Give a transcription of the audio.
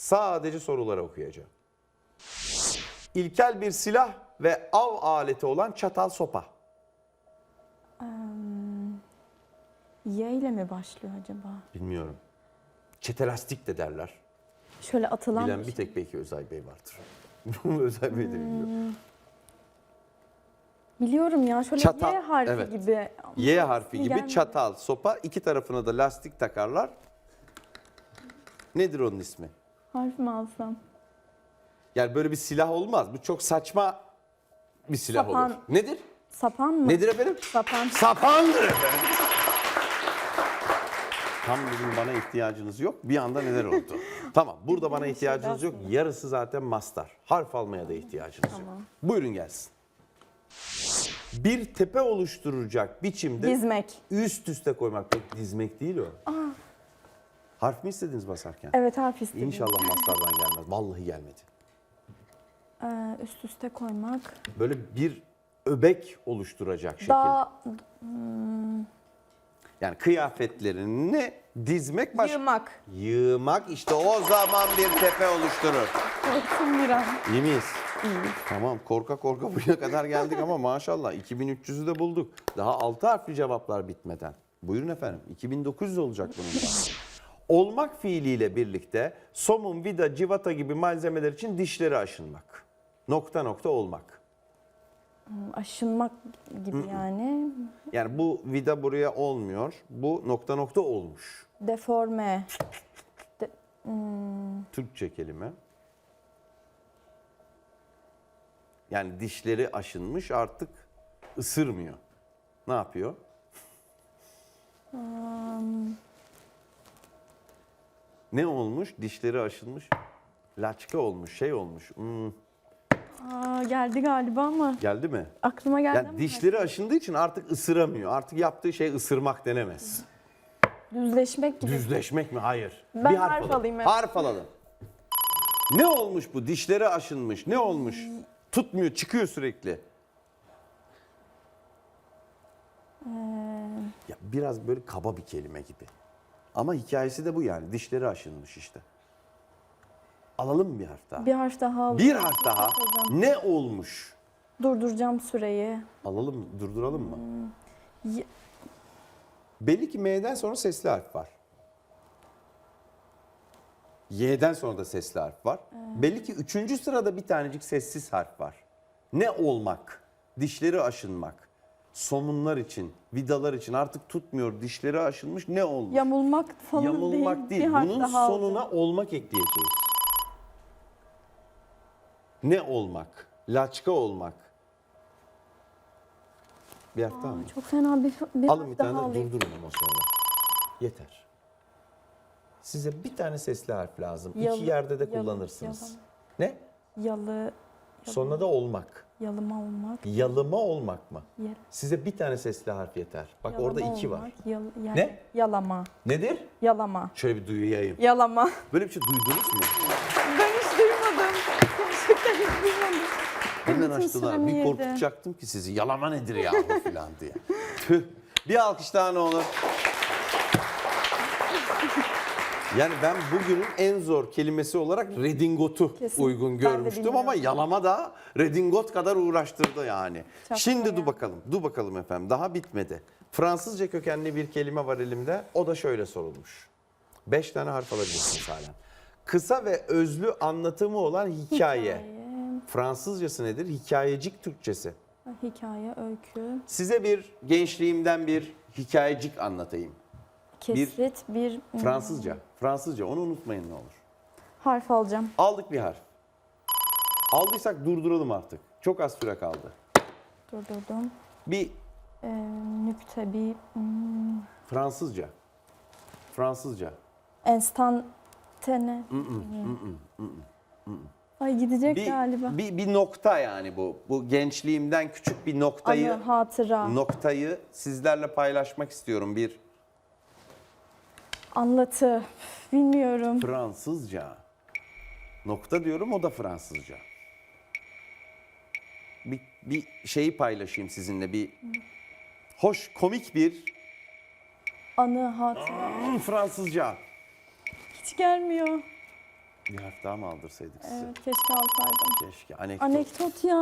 Sadece soruları okuyacağım. İlkel bir silah ve av aleti olan çatal sopa. Y ile mi başlıyor acaba? Bilmiyorum. Çetelastik de derler. Şöyle atılan Bilen bir tek belki Özay Bey vardır. Özay Bey de biliyor. Biliyorum ya şöyle Çatal, Y harfi evet. gibi. Y harfi gibi gelmedi. çatal, sopa, iki tarafına da lastik takarlar. Nedir onun ismi? Harf mi alsam? Yani böyle bir silah olmaz. Bu çok saçma bir silah Sapan. olur. Nedir? Sapan mı? Nedir efendim? Sapan. Sapandır efendim. Tam dedim bana ihtiyacınız yok. Bir anda neler oldu? tamam burada bana şey ihtiyacınız yok. Yarısı zaten mastar. Harf almaya da ihtiyacınız yok. Tamam. Buyurun gelsin. Bir tepe oluşturacak biçimde Dizmek. üst üste koymak. Pek dizmek değil o. Harf mi istediniz basarken? Evet harf istedim. İnşallah mastardan gelmez. Vallahi gelmedi. Ee, üst üste koymak. Böyle bir öbek oluşturacak şekil. Daha Yani kıyafetlerini dizmek baş... yığmak. Yığmak işte o zaman bir tepe oluşturur. Korktum bir an. İyi miyiz? Tamam korka korka buraya kadar geldik ama maşallah 2300'ü de bulduk. Daha 6 harfli cevaplar bitmeden. Buyurun efendim 2900 olacak bunun da. Olmak fiiliyle birlikte somun, vida, civata gibi malzemeler için dişleri aşınmak. Nokta nokta olmak. Aşınmak gibi yani. Yani bu vida buraya olmuyor. Bu nokta nokta olmuş. Deforme. Türkçe kelime. Yani dişleri aşınmış artık ısırmıyor. Ne yapıyor? Ne olmuş? Dişleri aşınmış. Laçka olmuş, şey olmuş. Hmm, Aa, geldi galiba ama geldi mi? aklıma geldi Yani ama dişleri aşındığı için artık ısıramıyor. Artık yaptığı şey ısırmak denemez. düzleşmek gibi. Düzleşmek mi? Hayır. Ben harf alayım, evet. Harf alalım. Ne olmuş bu? Dişleri aşınmış. Ne olmuş? Tutmuyor, çıkıyor sürekli. Ee, Ya biraz böyle kaba bir kelime gibi. Ama hikayesi de bu yani. Dişleri aşınmış işte. Alalım bir harf daha? bir harf daha alayım. Bir harf daha. Hocam. Ne olmuş? Durduracağım süreyi. Alalım? Durduralım mı? Y- Belli ki M'den sonra sesli harf var. Y'den sonra da sesli harf var. Belli ki üçüncü sırada bir tanecik sessiz harf var. Ne olmak? Dişleri aşınmak. Somunlar için, vidalar için artık tutmuyor. Dişleri aşınmış ne olmuş? Yamulmak falan Yamulmak değil. Bir harf Bunun daha sonuna alacağım. olmak ekleyeceğiz. Ne olmak? Laçka olmak. Bir harf daha mı? Çok fena bir, bir Alın harf bir daha tane alayım. durdurun ama sonra. Yeter. Size bir tane sesli harf lazım. Yalı- İki yerde de yalı- kullanırsınız. yalı- Ne? Yalı, Sonuna da olmak. Yalıma olmak. Yalıma olmak mı? Yer, Size bir tane sesli harf yeter. Bak yalama orada iki var. olmak, yal- yani Ne? Yalama. Nedir? Yalama. Şöyle bir duyuyayım. Yalama. Böyle bir şey duydunuz mu? Ben hiç duymadım. Gerçekten hiç duymadım. Hemen açtılar. Bir korkutacaktım ki sizi. Yalama nedir ya falan diye. Tüh. Bir alkış daha ne olur. Yani ben bugünün en zor kelimesi olarak redingotu Kesin. uygun Ben de görmüştüm ama bilmiyorum. yalama da redingot kadar uğraştırdı yani. Çok Şimdi bayağı. dur bakalım, dur bakalım efendim. Daha bitmedi. Fransızca kökenli bir kelime var elimde. O da şöyle sorulmuş. Beş tane harf alabilirsiniz halen. Kısa ve özlü anlatımı olan. Hikaye, Fransızcası nedir? Hikayecik Türkçesi. hikaye, öykü, Size bir gençliğimden bir hikayecik anlatayım. Kesit, bir, hmm, Fransızca. Fransızca onu unutmayın ne olur. harf alacağım. Aldık bir harf. Aldıysak durduralım artık. Çok az süre kaldı. Durdurdum. Bir Ee, nükte, bir hmm, Fransızca. Fransızca. enstantane. Ay gidecek Bir, galiba. bir, bir nokta yani bu. Bu gençliğimden küçük bir noktayı Anı, hatıra, noktayı sizlerle paylaşmak istiyorum. Bir anlatı. Bilmiyorum. Fransızca. Nokta diyorum o da Fransızca. Bir, bir şeyi paylaşayım sizinle bir hoş komik bir Anı, hatıra. Hmm, Fransızca. Hiç gelmiyor. Bir harf daha mı aldırsaydık size? Evet keşke alsaydım. Keşke. Anekdot. Anekdot ya.